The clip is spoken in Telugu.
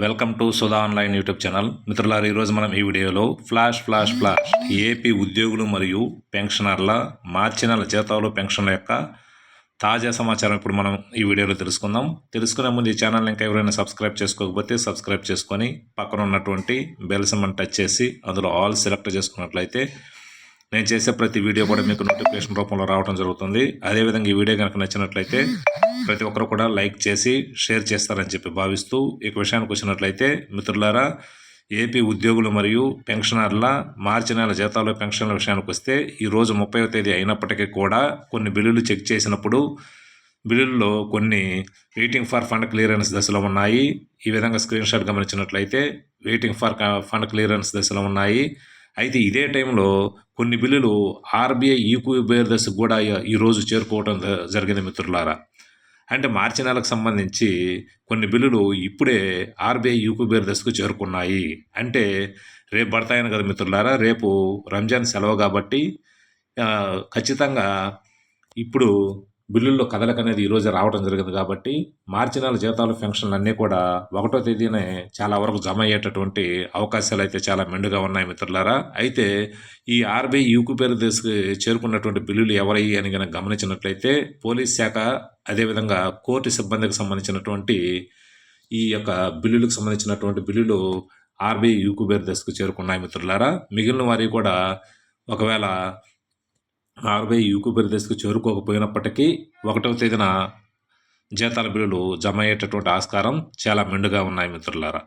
Welcome to Sudha online YouTube channel. మిత్రులారు ఈరోజు మనం ఈ వీడియోలో ఫ్లాష్ ఫ్లాష్ ఫ్లాష్ ఏపీ ఉద్యోగులు మరియు పెన్షనర్ల మార్చి నెల జీతాలు పెన్షన్ల యొక్క తాజా సమాచారం ఇప్పుడు మనం ఈ వీడియోలో తెలుసుకుందాం. తెలుసుకునే ముందు ఈ ఛానల్ ఇంకా ఎవరైనా సబ్స్క్రైబ్ చేసుకోకపోతే సబ్స్క్రైబ్ చేసుకొని పక్కన ఉన్నటువంటి బెల్ సింబల్ టచ్ చేసి అందులో ఆల్ సెలెక్ట్ చేసుకున్నట్లయితే నేను చేసే ప్రతి వీడియో కూడా మీకు నోటిఫికేషన్ రూపంలో రావడం జరుగుతుంది. అదేవిధంగా ఈ వీడియో కనుక నచ్చినట్లయితే ప్రతి ఒక్కరు కూడా లైక్ చేసి షేర్ చేస్తారని చెప్పి భావిస్తూ ఈ విషయానికి వచ్చినట్లయితే మిత్రులారా ఏపీ ఉద్యోగులు మరియు పెన్షనర్ల మార్చి నెల జీతాలు పెన్షన్ల విషయానికి వస్తే ఈరోజు ముప్పైవ తేదీ అయినప్పటికీ కూడా కొన్ని బిల్లులు చెక్ చేసినప్పుడు బిల్లుల్లో కొన్ని వెయిటింగ్ ఫర్ ఫండ్ క్లియరెన్స్ దశలో ఉన్నాయి. ఈ విధంగా స్క్రీన్ షాట్ గమనించినట్లయితే వెయిటింగ్ ఫర్ ఫండ్ క్లియరెన్స్ దశలో ఉన్నాయి. అయితే ఇదే టైంలో కొన్ని బిల్లులు ఆర్బీఐ ఈక్విబేర్ దశకు కూడా ఈరోజు చేరుకోవడం జ- జరిగింది మిత్రులారా. అంటే మార్చి నెలకు సంబంధించి కొన్ని బిల్లులు ఇప్పుడే ఆర్బీఐ యూకుబేర్ దశకు చేరుకున్నాయి. అంటే రేపు పడతాయని కదా మిత్రులారా రేపు రంజాన్ సెలవు కాబట్టి ఖచ్చితంగా ఇప్పుడు బిల్లుల్లో కదలిక అనేది ఈరోజు రావడం జరిగింది కాబట్టి మార్చి నెల జీతాలు పెన్షన్లు అన్నీ కూడా ఒకటో తేదీనే చాలా వరకు జమ అయ్యేటటువంటి అవకాశాలు అయితే చాలా మెండుగా ఉన్నాయి మిత్రులారా. అయితే ఈ ఆర్బీఐ యూకు పేరు దశకు చేరుకున్నటువంటి బిల్లులు ఎవరయ్యి అని కనుక గమనించినట్లయితే పోలీస్ శాఖ అదేవిధంగా కోర్టు సిబ్బందికి సంబంధించినటువంటి ఈ యొక్క బిల్లులకు సంబంధించినటువంటి బిల్లులు ఆర్బీఐ యూకుబేర్ దశకు చేరుకున్నాయి మిత్రులారా. మిగిలిన వారి కూడా ఒకవేళ ఆర్బీఐ యూకుబేర్ దశకు చేరుకోకపోయినప్పటికీ ఒకటవ తేదీన జీతాల బిల్లులు జమ అయ్యేటటువంటి ఆస్కారం చాలా మెండుగా ఉన్నాయి మిత్రులారా.